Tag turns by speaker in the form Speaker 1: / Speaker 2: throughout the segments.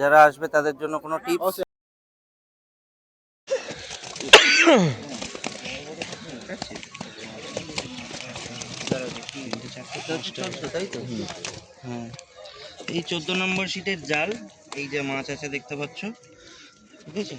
Speaker 1: যারা আসবে তাদের জন্য কোনো টিপস হ্যাঁ। এই চোদ্দ নম্বর সিটের জাল, এই যে মাছ আছে দেখতে পাচ্ছ। ঠিক আছে?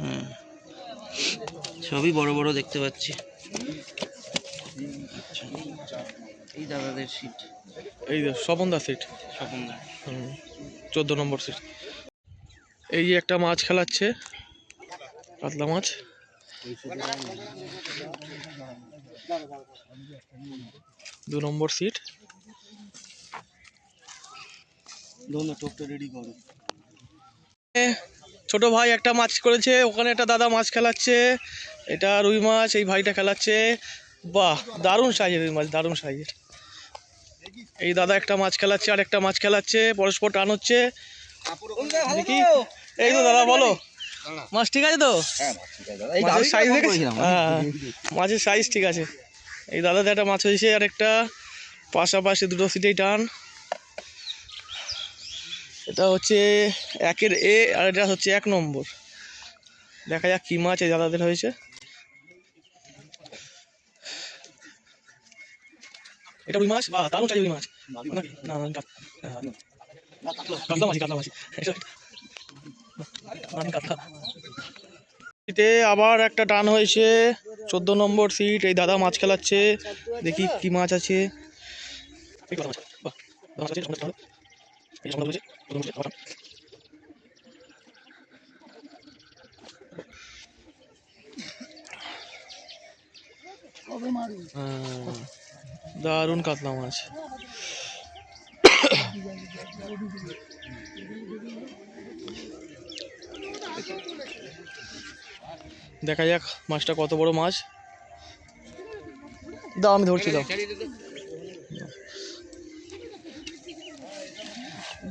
Speaker 1: হ্যাঁ। সবই বড় বড় দেখতে পাচ্ছি। এই দাদাদের সিট
Speaker 2: এই যে স্বপনদা সিট
Speaker 1: স্বপনদা
Speaker 2: চোদ্দ নম্বর সিট এই যে একটা মাছ খেলাচ্ছে কাতলা মাছ। দু নম্বর সিট ছোট ভাই একটা মাছ করেছে ওখানে একটা দাদা মাছ খেলাচ্ছে। এটা রুই মাছ এই ভাইটা খেলাচ্ছে। বাহ দারুণ সাইজের রুই মাছ দারুণ সাইজের এই দাদা একটা মাছ খেলাচ্ছে আর একটা মাছ খেলাচ্ছে পরস্পর টান হচ্ছে। দেখি। এই তো দাদা বলো। মাছ ঠিক আছে তো? মাছের সাইজ হ্যাঁ মাছের সাইজ ঠিক আছে। এই দাদাদের একটা মাছ হয়েছে আর একটা পাশাপাশি দুটো সিটেই টান। এটা হচ্ছে একের এ আর এটা হচ্ছে এক নম্বর। দেখা যাক কি মাছ এই দাদাদের হয়েছে। এটা রুই মাছ বা দারুণ চাই রুই মাছ। না না কাতলা। মাছ। কাতলা মাছ। সিটে আবার একটা টান হয়েছে। চোদ্দ নম্বর সিট এই দাদা মাছ খেলাচ্ছে। দেখি কি মাছ আছে। হ্যাঁ, দারুণ কাতলা মাছ। দেখা যাক মাছটা কত বড় মাছ। দাও, আমি ধরছি, দাও।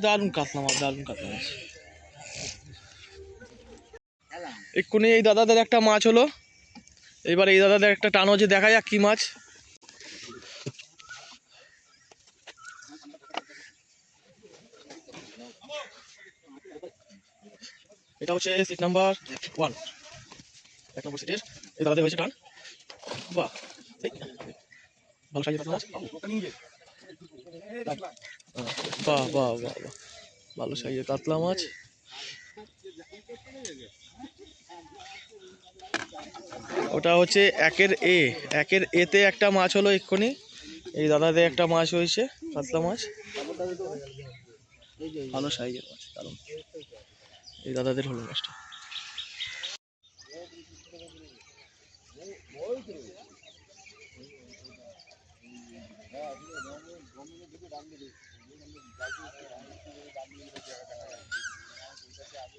Speaker 2: দারুণ কাতলা মাছ, দারুণ কাতলা মাছ। এক্ষুনি এই দাদাদের একটা মাছ হলো। এবার এই দাদাদের একটা টান হচ্ছে, দেখা যাক কি মাছ। এটা হচ্ছে সিট নাম্বার ওয়ান এক নম্বর সিটের এই দাদাদের হয়েছে টান বাহ ভালো মাছ বাহ বাহ বাহ বাহ। ভালো সাইজের কাতলা মাছ ওটা হচ্ছে একের এ। একের এতে একটা মাছ হলো এক্ষুনি। এই দাদাদের একটা মাছ হয়েছে কাতলা মাছ ভালো সাইজের মাছ এই দাদাদের হলো মাছটা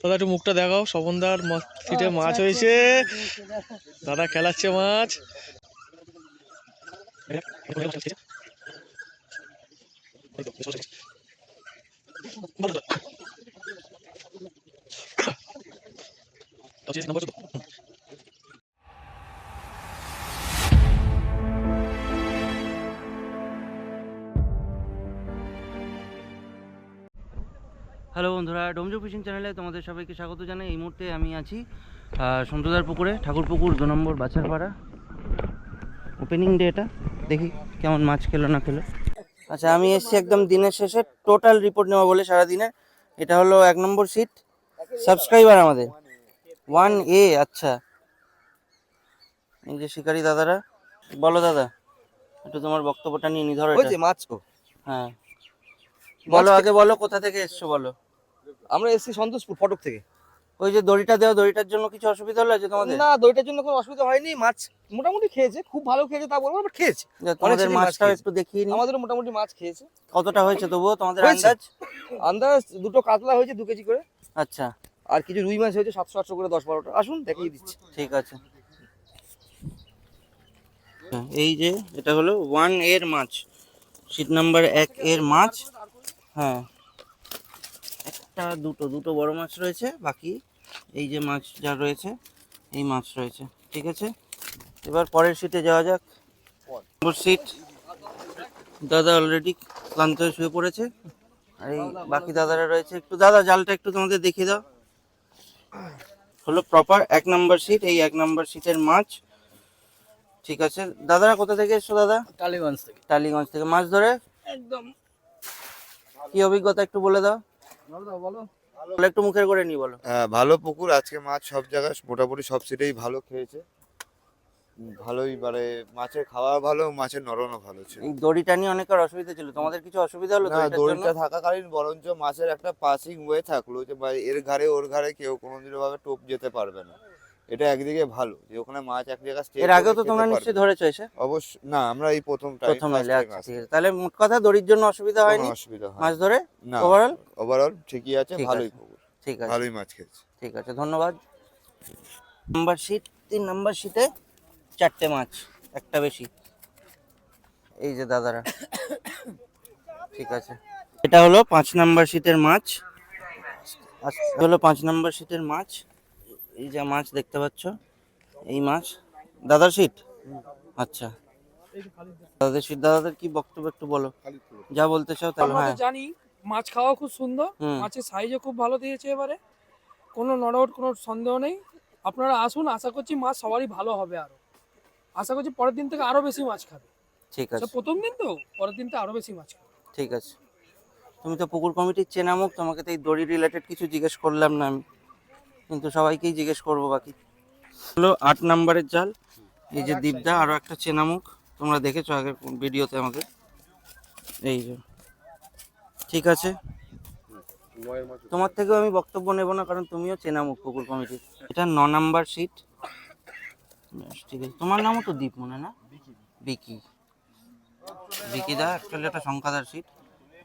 Speaker 2: দাদা একটু মুখটা দেখাও স্বপনদার সিটে মাছ হয়েছে। দাদা খেলাচ্ছে মাছ।
Speaker 1: হ্যালো বন্ধুরা, ডোমজু ফিশিং চ্যানেলে তোমাদের সবাইকে স্বাগত জানাই। এই মুহূর্তে আমি আছি সন্তদার পুকুরে, ঠাকুরপুকুর দু নম্বর বাছারপাড়া। ওপেনিং ডে এটা, দেখি কেমন মাছ খেলো না খেলো। আচ্ছা আমি এসেছি একদম দিনের শেষে টোটাল রিপোর্ট নেওয়া বলে সারা দিনের এটা হলো এক নম্বর সিট সাবস্ক্রাইবার আমাদের। ওয়ান এ আচ্ছা। এই যে শিকারি দাদারা বলো দাদা একটু তোমার বক্তব্যটা নিয়ে নি ধরো
Speaker 3: ওই যে
Speaker 1: হ্যাঁ। বলো আগে বলো কোথা থেকে এসছো বলো।
Speaker 3: আমরা এসেছি সন্তোষপুর ফটক থেকে।
Speaker 1: ওই যে দড়িটা দেওয়া দড়িটার জন্য কিছু অসুবিধা হলো যে তোমাদের?
Speaker 3: না দইটার জন্য কোনো অসুবিধা হয়নি। মাছ মোটামুটি খেয়েছে খুব ভালো খেয়েছে তা বলব খেয়েছে।
Speaker 1: তোমাদের
Speaker 3: ছেলে মাছ
Speaker 1: মাছটাও একটু দেখিয়ে নি।
Speaker 3: আমাদেরও মোটামুটি মাছ খেয়েছে।
Speaker 1: কতটা হয়েছে তবুও তোমাদের আন্দাজ?
Speaker 3: আন্দাজ দুটো কাতলা হয়েছে দু কেজি করে।
Speaker 1: আচ্ছা।
Speaker 3: আর কিছু রুই মাছ হয়েছে সাতশো আটশো করে দশ বারোটা। আসুন দেখিয়ে দিচ্ছি।
Speaker 1: ঠিক আছে। এই যে এটা হলো ওয়ানের মাছ। সিট নাম্বার এক এর মাছ। হ্যাঁ। একটা দুটো দুটো বড় মাছ রয়েছে বাকি এই যে মাছ যা রয়েছে এই মাছ রয়েছে। ঠিক আছে? এবার পরের সিটে যাওয়া যাক। নম্বর সিট দাদা অলরেডি ক্লান্ত হয়ে শুয়ে পড়েছে। আর এই বাকি দাদারা রয়েছে একটু। দাদা জালটা একটু তোমাদের দেখিয়ে দাও। হলো প্রপার এক নাম্বার সিট এই এক নাম্বার সিটের মাছ। ঠিক আছে। দাদারা কোথা থেকে এসছো দাদা?
Speaker 3: টালিগঞ্জ থেকে।
Speaker 1: টালিগঞ্জ থেকে। মাছ ধরে?
Speaker 3: একদম।
Speaker 1: কি অভিজ্ঞতা একটু বলে দাও।
Speaker 3: বলো।
Speaker 1: বলো একটু মুখের করে নি বলো।
Speaker 4: হ্যাঁ ভালো পুকুর। আজকে মাছ সব জায়গায় মোটামুটি সব সিটেই ভালো খেয়েছে। ভালোই মানে মাছের খাওয়া ভালো মাছের নরমও ভালো ছিল।
Speaker 1: এই দড়িটা নিয়ে অনেকের অসুবিধা ছিল। তোমাদের কিছু অসুবিধা হলো
Speaker 4: না দড়িটা থাকাকালীন বরঞ্চ মাছের একটা পাসিং ওয়ে থাকল যে এর ঘাড়ে ওর ঘাড়ে কেউ কোনোদিনও ভাবে টোপ যেতে পারবে না। এটা একদিকে ভালো যে ওখানে মাছ এক জায়গায় stay
Speaker 1: এর আগেও তো তোমরা। নিশ্চয়ই ধরেছো এসে?
Speaker 4: অবশ্য না আমরা এই প্রথম
Speaker 1: প্রথম এলে আচ্ছা আছে। তাহলে মোট কথা দড়ির জন্য অসুবিধা হয়নি?
Speaker 4: অসুবিধা হয়
Speaker 1: মাছ ধরে?
Speaker 4: না
Speaker 1: ওভারঅল
Speaker 4: ওভারঅল ঠিকই আছে ভালোই
Speaker 1: ঠিক আছে।
Speaker 4: ভালোই মাছ খেয়েছে।
Speaker 1: ঠিক আছে ধন্যবাদ। নাম্বার শিট তিন নাম্বার শিটে চারটে মাছ একটা বেশি। এই যে দাদারা। ঠিক আছে। এটা হলো পাঁচ নাম্বার শীতের মাছ। আচ্ছা। হলো পাঁচ নাম্বার শীতের মাছ। এই যে মাছ দেখতে পাচ্ছ এই মাছ। দাদার শীত? আচ্ছা। দাদাদের শিট দাদাদের কি বক্তব্য একটু বলো। যা বলতে চাও তাহলে হ্যাঁ।
Speaker 5: জানি মাছ খাওয়া খুব সুন্দর। মাছের সাইজও খুব ভালো দিয়েছে এবারে। কোনো নড়াউট কোনো সন্দেহ নেই। আপনারা আসুন আশা করছি মাছ সবারই ভালো হবে আরও। আশা করছি পরের দিন থেকে আরও বেশি মাছ খাবে।
Speaker 1: ঠিক আছে।
Speaker 5: প্রথম দিন তো? পরের দিন তো আরও বেশি মাছ খাবে।
Speaker 1: ঠিক আছে। তুমি তো পুকুর কমিটির চেনা মুখ তোমাকে তো এই দড়ি রিলেটেড কিছু জিজ্ঞেস করলাম না আমি। কিন্তু সবাইকেই জিজ্ঞেস করব বাকি। হলো আট নাম্বারের জাল। এই যে দীপদা আরও একটা চেনা মুখ। তোমরা দেখেছ আগের ভিডিওতে আমাকে। এই যে। ঠিক আছে। তোমার থেকেও আমি বক্তব্য নেব না কারণ তুমিও চেনা মুখ পুকুর কমিটির। এটা ন নাম্বার সিট। বেশ, ঠিক আছে তোমার নামও তো দীপ মনে না? বিকি বিকি দা অ্যাকচুয়ালি একটা সংখ্যাদার সিট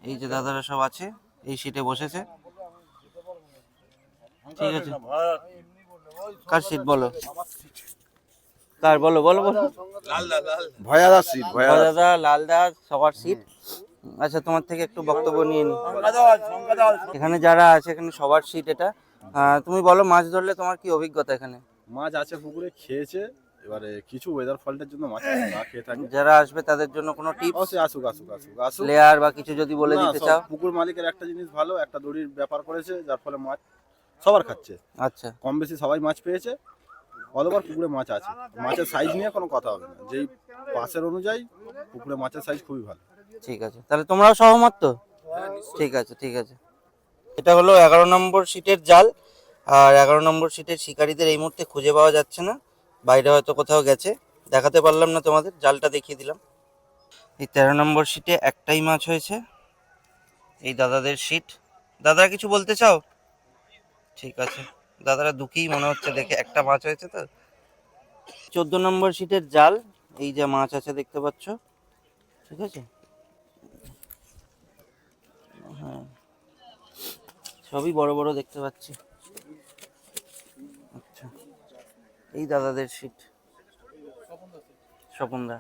Speaker 1: এই যে দাদারা সব আছে এই সিটে বসেছে। ঠিক আছে। কার সিট বলো? কার বলো বলো বলো।
Speaker 4: ভয়াদার সিট
Speaker 1: ভয় দাদা লাল দা সবার সিট আচ্ছা তোমার থেকে একটু বক্তব্য নিয়ে নি। এখানে যারা আছে এখানে সবার সিট এটা। তুমি বলো মাছ ধরলে তোমার কি অভিজ্ঞতা এখানে?
Speaker 6: মাছ আছে পুকুরে খেয়েছে। এবারে কিছু ওয়েদার ফল্টের জন্য মাছ না খেয়ে থাকে।
Speaker 1: যারা আসবে তাদের জন্য কোনো টিপস
Speaker 6: অবশ্যই আসুক আসুক আসুক আসুক।
Speaker 1: লেয়ার বা কিছু যদি বলে দিতে চাও?
Speaker 6: পুকুর মালিকের একটা জিনিস ভালো একটা দড়ির ব্যাপার করেছে যার ফলে মাছ সবার খাচ্ছে।
Speaker 1: আচ্ছা।
Speaker 6: কম বেশি সবাই মাছ পেয়েছে অতবার পুকুরে মাছ আছে। মাছের সাইজ নিয়ে কোনো কথা হবে না। যেই পাশের অনুযায়ী পুকুরে মাছের সাইজ খুবই ভালো।
Speaker 1: ঠিক আছে। তাহলে তোমরাও সহমত তো? ঠিক আছে ঠিক আছে। এটা হলো এগারো নম্বর সিটের জাল। আর এগারো নম্বর সিটের শিকারীদের এই মুহূর্তে খুঁজে পাওয়া যাচ্ছে না। বাইরে হয়তো কোথাও গেছে, দেখাতে পারলাম না তোমাদের, জালটা দেখিয়ে দিলাম। এই তেরো নম্বর সিটে একটাই মাছ হয়েছে। এই দাদাদের সিট দাদারা কিছু বলতে চাও? ঠিক আছে। দাদারা দুঃখী মনে হচ্ছে দেখে একটা মাছ হয়েছে তো। চোদ্দ নম্বর সিটের জাল, এই যে মাছ আছে দেখতে পাচ্ছ। ঠিক আছে? হ্যাঁ। সবই বড় বড় দেখতে পাচ্ছি আচ্ছা এই দাদাদের সিট স্বপনদা।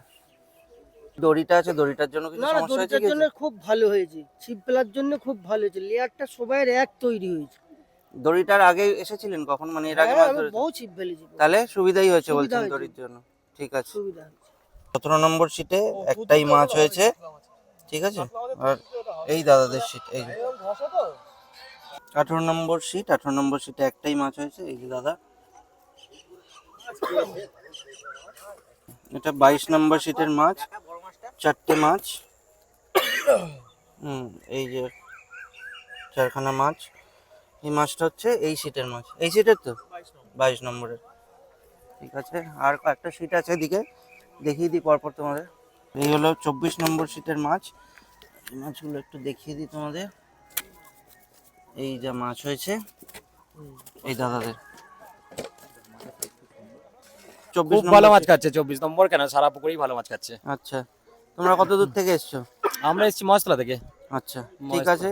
Speaker 1: দড়িটা আছে দড়িটার জন্য কিছু
Speaker 7: না
Speaker 1: সমস্যা হয়েছে
Speaker 7: দড়িটার জন্য খুব ভালো হয়েছে। ছিপ ফেলার জন্য খুব ভালো হয়েছে। লেয়ারটা সবাই এক তৈরি হয়েছে।
Speaker 1: দড়িটার আগে এসেছিলেন কখন? মানে এর আগে মাছ ধরেছেন?
Speaker 7: বহু ছিপ ফেলেছি।
Speaker 1: তাহলে সুবিধাই হয়েছে বলছেন দড়ির জন্য। ঠিক আছে।
Speaker 7: সুবিধা হয়েছে।
Speaker 1: সতেরো নম্বর সিটে একটাই মাছ হয়েছে। ঠিক আছে? আর এই দাদাদের সিট এই আঠারো নম্বর সিট আঠারো নম্বর সিটে একটাই মাছ হয়েছে। এই যে দাদা। এটা বাইশ নম্বর সিটের মাছ, চারটে মাছ। হুম, এই যে চারখানা মাছ। এই মাছটা হচ্ছে এই সিটের মাছ। এই সিটের তো? বাইশ নম্বরের। ঠিক আছে, আর কয়েকটা সিট আছে এদিকে। দেখিয়ে দিই পরপর তোমাদের। এই হলো চব্বিশ নম্বর সিটের মাছ। মাছগুলো একটু দেখিয়ে দিই তোমাদের। এই যা মাছ হয়েছে, এই দাদাদের। চব্বিশ
Speaker 8: খুব ভালো মাছ খাচ্ছে চব্বিশ নম্বর কেন? সারা পুকুরেই ভালো মাছ খাচ্ছে।
Speaker 1: আচ্ছা তোমরা কত দূর থেকে এসছো?
Speaker 8: আমরা এসেছি মশলা থেকে।
Speaker 1: আচ্ছা ঠিক আছে।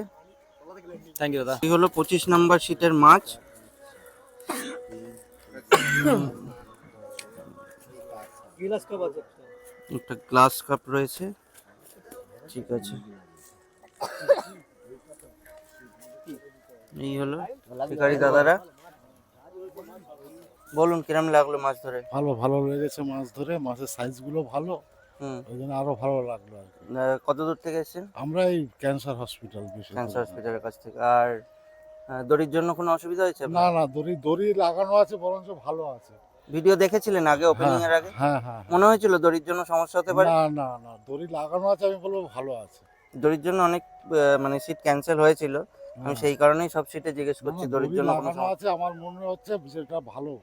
Speaker 8: থ্যাংক ইউ দাদা।
Speaker 1: এই হলো পঁচিশ নাম্বার সিটের মাছ। একটা গ্লাস কাপ রয়েছে। ঠিক আছে। এই হলো শিকারি দাদারা। বলুন কিরম লাগল মাছ ধরে?
Speaker 9: ভালো ভালো লেগেছে মাছ ধরে মাছের সাইজগুলো ভালো
Speaker 1: হুম।
Speaker 9: ওই জন্য আরও ভালো লাগল আর কি।
Speaker 1: কত দূর থেকে এসেছেন?
Speaker 9: আমরা এই ক্যান্সার হসপিটাল
Speaker 1: ক্যান্সার হসপিটালের কাছ থেকে। আর আহ, দড়ির জন্য কোনো অসুবিধা হয়েছে
Speaker 9: না না দড়ি দড়ি লাগানো আছে বরঞ্চ ভালো আছে।
Speaker 1: ভিডিও দেখেছিলেন আগে ওপেনিং এর আগে?
Speaker 9: হ্যাঁ হ্যাঁ হ্যাঁ।
Speaker 1: মনে হয়েছিল দড়ির জন্য সমস্যা হতে পারে?
Speaker 9: না না না দড়ি লাগানো আছে আমি বলব ভালো আছে।
Speaker 1: দড়ির জন্য অনেক আহ, মানে সিট ক্যান্সেল হয়েছিল। আমি
Speaker 9: হ্যাঁ।
Speaker 1: সেই কারণেই সব সিটে জিজ্ঞেস
Speaker 9: না,
Speaker 1: করছি
Speaker 9: না,
Speaker 1: দড়ির জন্য কোনো
Speaker 9: লাগানো
Speaker 1: সমস্যা
Speaker 9: আছে আমার মনে হচ্ছে বিষয়টা ভালো।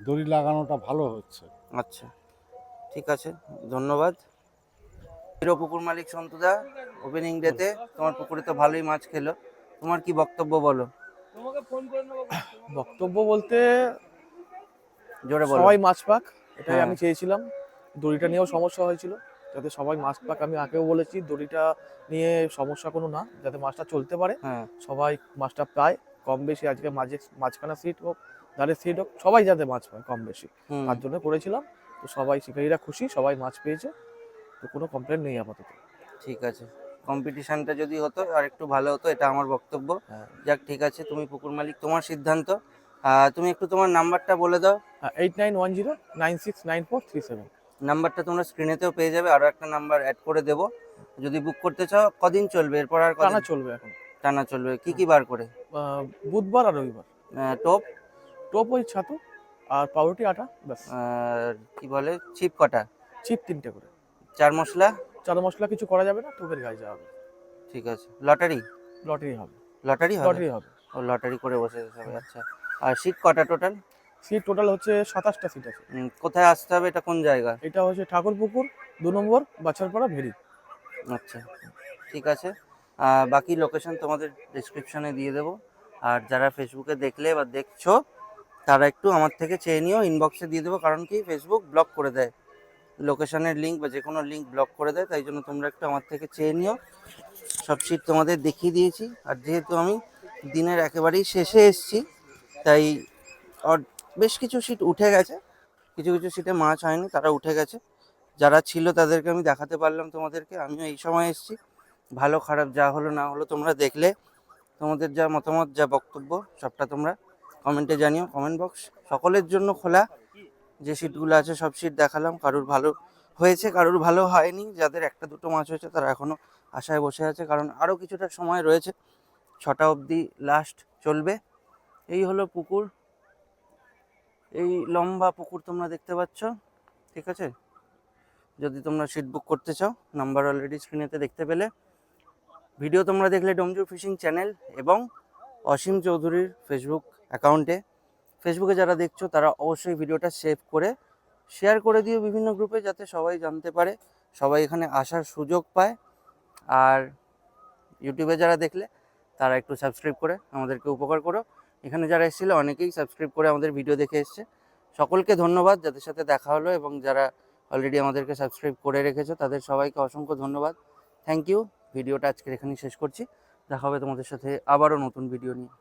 Speaker 9: দড়ি লাগানোটা ভালো হচ্ছে।
Speaker 1: আচ্ছা ঠিক আছে ধন্যবাদ। হিরো পুকুর মালিক সন্তুদা ওপেনিং ডেতে তোমার পুকুরে তো ভালোই মাছ খেলো। তোমার কি বক্তব্য বলো?
Speaker 2: বক্তব্য বলতে
Speaker 1: জোরে বলো।
Speaker 2: সবাই মাছ পাক এটাই
Speaker 1: হ্যাঁ।
Speaker 2: আমি চেয়েছিলাম। দড়িটা নিয়েও সমস্যা হয়েছিল যাতে সবাই মাছ পাক আমি আগেও বলেছি দড়িটা নিয়ে সমস্যা কোনো না যাতে মাছটা চলতে পারে।
Speaker 1: হ্যাঁ।
Speaker 2: সবাই মাছটা পায় কম বেশি আজকে মাঝে মাঝখানা সিট হোক ধারের সিট হোক সবাই যাতে মাছ পায় কম বেশি। তার জন্য করেছিলাম। তো সবাই শিকারীরা খুশি সবাই মাছ পেয়েছে। তো কোনো কমপ্লেন নেই আপাতত।
Speaker 1: ঠিক আছে। কম্পিটিশনটা যদি হতো আর একটু ভালো হতো এটা আমার বক্তব্য।
Speaker 2: হ্যাঁ।
Speaker 1: যাক ঠিক আছে তুমি পুকুর মালিক তোমার সিদ্ধান্ত। তুমি একটু তোমার নাম্বারটা বলে দাও।
Speaker 2: Eight nine one zero nine six nine four three seven
Speaker 1: নাম্বারটা তোমরা স্ক্রিনেতেও পেয়ে যাবে। আরও একটা নাম্বার অ্যাড করে দেবো। যদি বুক করতে চাও কদিন চলবে? এরপর আর
Speaker 2: টানা চলবে এখন।
Speaker 1: টানা চলবে। কি কি বার করে?
Speaker 2: বুধবার আর রবিবার।
Speaker 1: টোপ?
Speaker 2: টোপ ওই ছাতু আর পাউরুটি আটা ব্যাস।
Speaker 1: আর কি বলে চিপ কটা?
Speaker 2: চিপ তিনটে করে।
Speaker 1: চার মশলা?
Speaker 2: চার মশলা কিছু করা যাবে না টোপের গায়ে যাওয়া হবে।
Speaker 1: ঠিক আছে। লটারি?
Speaker 2: লটারি হবে।
Speaker 1: লটারি হবে?
Speaker 2: লটারি হবে।
Speaker 1: ও লটারি করে বসে সবাই আচ্ছা। আর সিট কটা টোটাল?
Speaker 2: সিট টোটাল হচ্ছে সাতাশটা সিট আছে।
Speaker 1: কোথায় আসতে হবে? এটা কোন জায়গা?
Speaker 2: এটা হচ্ছে ঠাকুরপুকুর দু নম্বর বাছারপাড়া ভেরি।
Speaker 1: আচ্ছা ঠিক আছে। বাকি লোকেশন তোমাদের ডিসক্রিপশনে দিয়ে দেবো। আর যারা ফেসবুকে দেখলে বা দেখছ তারা একটু আমার থেকে চেয়ে নিও ইনবক্সে দিয়ে দেবো, কারণ কি ফেসবুক ব্লক করে দেয়। লোকেশনের লিঙ্ক বা যে কোনো লিঙ্ক ব্লক করে দেয়, তাই জন্য তোমরা একটু আমার থেকে চেয়ে নিও। সব সিট তোমাদের দেখিয়ে দিয়েছি, আর যেহেতু আমি দিনের একেবারেই শেষে এসছি, তাই বেশ কিছু সিট উঠে গেছে। কিছু কিছু সিটে মাছ হয়নি, তারা উঠে গেছে। যারা ছিল তাদেরকে আমি দেখাতে পারলাম তোমাদেরকে, আমিও এই সময় এসেছি। ভালো, খারাপ যা হলো না হলো তোমরা দেখলে। তোমাদের যা মতামত, যা বক্তব্য, সবটা তোমরা কমেন্টে জানিও কমেন্ট বক্স সকলের জন্য খোলা। যে সিটগুলো আছে, সব সিট দেখালাম, কারুর ভালো হয়েছে, কারুর ভালো হয়নি, যাদের একটা দুটো মাছ হয়েছে, তারা এখনও আশায় বসে আছে, কারণ আরও কিছুটা সময় রয়েছে। ছটা অবধি লাস্ট চলবে। এই হলো পুকুর। এই লম্বা পুকুর তোমরা দেখতে পাচ্ছ, ঠিক আছে? যদি তোমরা সিট বুক করতে চাও নাম্বার অলরেডি স্ক্রিনেতে দেখতে পেলে। ভিডিও তোমরা দেখলে ডোমজুর ফিশিং চ্যানেল এবং অসীম চৌধুরীর ফেসবুক অ্যাকাউন্টে। ফেসবুকে যারা দেখছ, তারা অবশ্যই ভিডিওটা সেভ করে শেয়ার করে দিও বিভিন্ন গ্রুপে যাতে সবাই জানতে পারে, সবাই এখানে আসার সুযোগ পায়। আর ইউটিউবে যারা দেখলে, তারা একটু সাবস্ক্রাইব করে আমাদেরকে উপকার করো। এখানে যারা এসেছিল, অনেকেই সাবস্ক্রাইব করে আমাদের ভিডিও দেখে এসছে। সকলকে ধন্যবাদ, যাদের সাথে দেখা হলো এবং যারা অলরেডি আমাদেরকে সাবস্ক্রাইব করে রেখেছো, তাদের সবাইকে অসংখ্য ধন্যবাদ। থ্যাংক ইউ ভিডিওটা আজকের এখানেই শেষ করছি। দেখা হবে তোমাদের সাথে আবারও নতুন ভিডিও নিয়ে।